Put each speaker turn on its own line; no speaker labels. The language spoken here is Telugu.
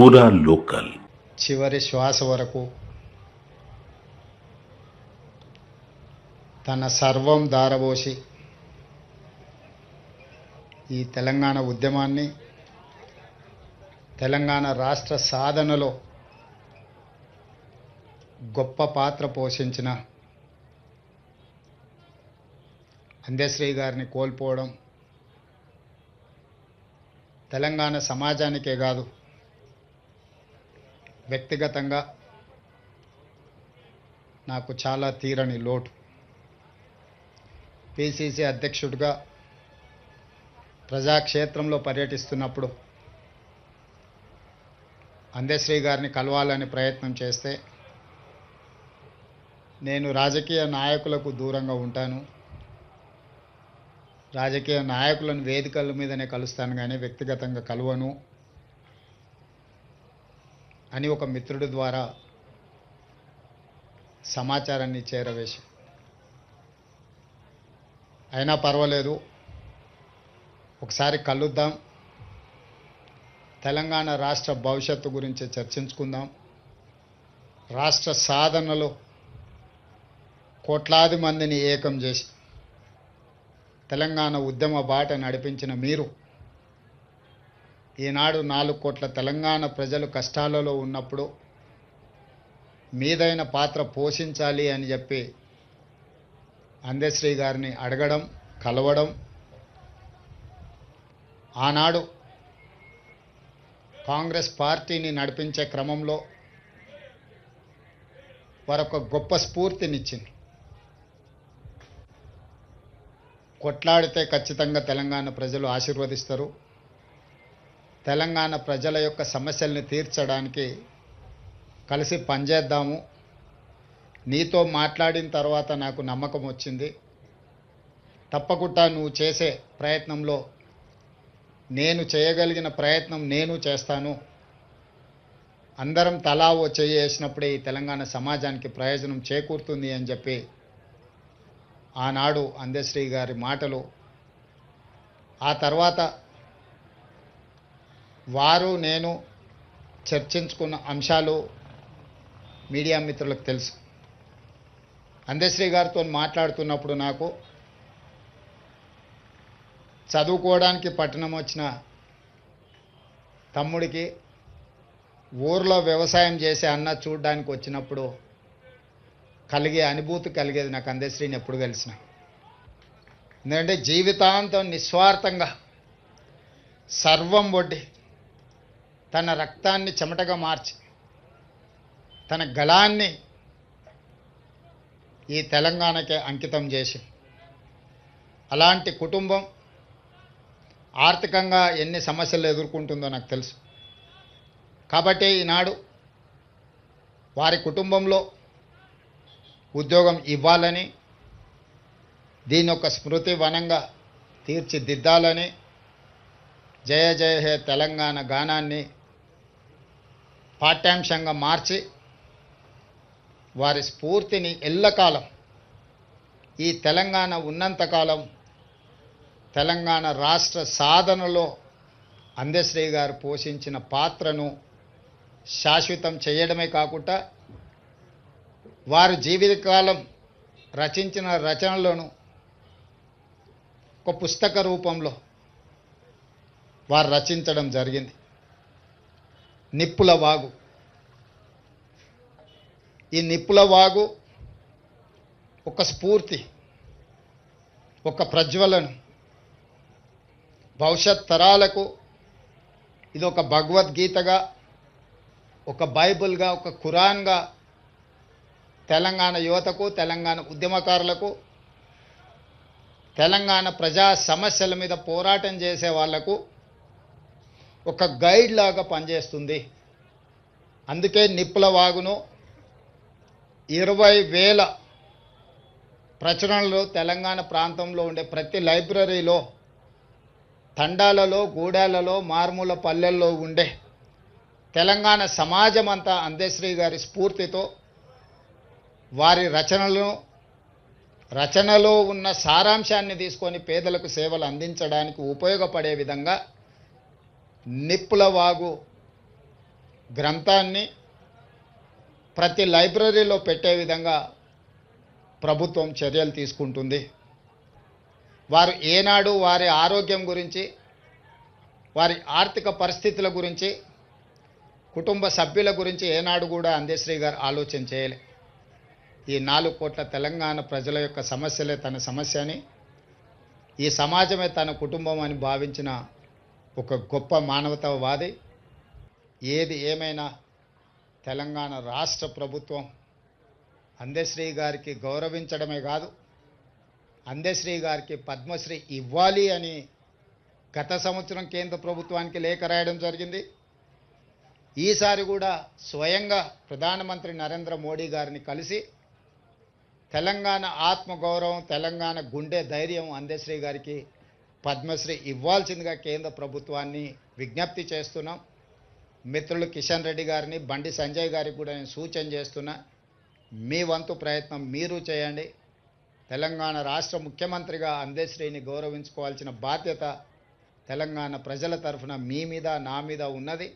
పూరా లోకల్.
చివరి శ్వాస వరకు తన సర్వం దారబోసి ఈ తెలంగాణ ఉద్యమాన్ని తెలంగాణ రాష్ట్ర సాధనలో గొప్ప పాత్ర పోషించిన అందశ్రీ గారిని కోల్పోవడం తెలంగాణ సమాజానికే కాదు వ్యక్తిగతంగా నాకు చాలా తీరని లోటు. పిసిసి అధ్యక్షుడిగా ప్రజాక్షేత్రంలో పర్యటిస్తున్నప్పుడు అందశ్రీ గారిని కలవాలని ప్రయత్నం చేస్తే నేను రాజకీయ నాయకులకు దూరంగా ఉంటాను. రాజకీయ నాయకులను వేదికల మీదనే కలుస్తాను కానీ వ్యక్తిగతంగా కలవను. అని ఒక మిత్రుడి ద్వారా సమాచారాన్ని చేరవేసి అయినా పర్వాలేదు. ఒకసారి కలుద్దాం. తెలంగాణ రాష్ట్ర భవిష్యత్తు గురించి చర్చించుకుందాం. రాష్ట్ర సాధనలో కోట్లాది మందిని ఏకం చేసి తెలంగాణ ఉద్యమ బాట నడిపించిన మీరు ఈనాడు నాలుగు కోట్ల తెలంగాణ ప్రజలు కష్టాలలో ఉన్నప్పుడు మీదైన పాత్ర పోషించాలి అని చెప్పి అందశ్రీ గారిని అడగడం కలవడం ఆనాడు కాంగ్రెస్ పార్టీని నడిపించే క్రమంలో వారొక గొప్ప స్ఫూర్తినిచ్చింది. కొట్లాడితే ఖచ్చితంగా తెలంగాణ ప్రజలు ఆశీర్వదిస్తారు. తెలంగాణ ప్రజల యొక్క సమస్యల్ని తీర్చడానికి కలిసి పనిచేద్దాము. నీతో మాట్లాడిన తర్వాత నాకు నమ్మకం వచ్చింది. తప్పకుండా నువ్వు చేసే ప్రయత్నంలో నేను చేయగలిగిన ప్రయత్నం నేను చేస్తాను. అందరం తలా ఓ చెయ్యి వేసినప్పుడే ఈ తెలంగాణ సమాజానికి ప్రయోజనం చేకూరుతుంది అని చెప్పి ఆనాడు అందశ్రీ గారి మాటలు. ఆ తర్వాత వారు నేను చర్చించుకున్న అంశాలు మీడియా మిత్రులకు తెలుసు. అందశ్రీ గారితో మాట్లాడుతున్నప్పుడు నాకు చదువుకోవడానికి పట్టణం వచ్చిన తమ్ముడికి ఊర్లో వ్యవసాయం చేసే అన్న చూడడానికి వచ్చినప్పుడు కలిగే అనుభూతి కలిగేది నాకు అందశ్రీని ఎప్పుడు కలిసిన ఎందుకంటే జీవితాంతం నిస్వార్థంగా సర్వం వడ్డీ తన రక్తాన్ని చెమటగా మార్చి తన గళాన్ని ఈ తెలంగాణకే అంకితం చేసి అలాంటి కుటుంబం ఆర్థికంగా ఎన్ని సమస్యలు ఎదుర్కొంటుందో నాకు తెలుసు. కాబట్టి ఈనాడు వారి కుటుంబంలో ఉద్యోగం ఇవ్వాలని దీని యొక్క స్మృతి వనంగా తీర్చిదిద్దాలని జయ జయ హే తెలంగాణ గానాన్ని పాఠ్యాంశంగా మార్చి వారి స్ఫూర్తిని ఎల్లకాలం ఈ తెలంగాణ ఉన్నంతకాలం తెలంగాణ రాష్ట్ర సాధనలో అందశ్రీ గారు పోషించిన పాత్రను శాశ్వతం చేయడమే కాకుండా వారు జీవితకాలం రచించిన రచనలను ఒక పుస్తక రూపంలో వారు రచించడం జరిగింది. నిప్పుల వాగు. ఈ నిప్పుల వాగు ఒక స్ఫూర్తి ఒక ప్రజ్వలను. భవిష్యత్ తరాలకు ఇది ఒక భగవద్గీతగా ఒక బైబుల్గా ఒక ఖురాన్గా తెలంగాణ యువతకు తెలంగాణ ఉద్యమకారులకు తెలంగాణ ప్రజా సమస్యల మీద పోరాటం చేసే వాళ్ళకు ఒక గైడ్ లాగా పనిచేస్తుంది. అందుకే నిప్పుల వాగును ఇరవై వేల ప్రచురణలు తెలంగాణ ప్రాంతంలో ఉండే ప్రతి లైబ్రరీలో తండాలలో గూడాలలో మారుమూల పల్లెల్లో ఉండే తెలంగాణ సమాజం అంతా అందశ్రీ గారి స్ఫూర్తితో వారి రచనలను రచనలో ఉన్న సారాంశాన్ని తీసుకొని పేదలకు సేవలు అందించడానికి ఉపయోగపడే విధంగా నిప్పులవాగు గ్రంథాన్ని ప్రతి లైబ్రరీలో పెట్టే విధంగా ప్రభుత్వం చర్యలు తీసుకుంటుంది. వారు ఏనాడు వారి ఆరోగ్యం గురించి వారి ఆర్థిక పరిస్థితుల గురించి కుటుంబ సభ్యుల గురించి ఏనాడు కూడా అందశ్రీ గారు ఆలోచన చేయలే. ఈ నాలుగు కోట్ల తెలంగాణ ప్రజల యొక్క సమస్యలే తన సమస్య అని ఈ సమాజమే తన కుటుంబం అని భావించిన ఒక గొప్ప మానవతావాది. ఏది ఏమైనా తెలంగాణ రాష్ట్ర ప్రభుత్వం అందశ్రీ గారికి గౌరవించడమే కాదు అందశ్రీ గారికి పద్మశ్రీ ఇవ్వాలి అని గత సంవత్సరం కేంద్ర ప్రభుత్వానికి లేఖ రాయడం జరిగింది. ఈసారి కూడా స్వయంగా ప్రధానమంత్రి నరేంద్ర మోడీ గారిని కలిసి తెలంగాణ ఆత్మగౌరవం తెలంగాణ గుండె ధైర్యం అందశ్రీ గారికి పద్మశ్రీ ఇవ్వాల్సిందిగా కేంద్ర ప్రభుత్వాన్ని విజ్ఞప్తి చేస్తున్నాం. మిత్రులు కిషన్ రెడ్డి గారిని బండి సంజయ్ గారికి కూడా నేను సూచన చేస్తున్నా. మీ వంతు ప్రయత్నం మీరు చేయండి. తెలంగాణ రాష్ట్ర ముఖ్యమంత్రిగా అందశ్రీని గౌరవించుకోవాల్సిన బాధ్యత తెలంగాణ ప్రజల తరఫున మీ మీద నా మీద ఉన్నది.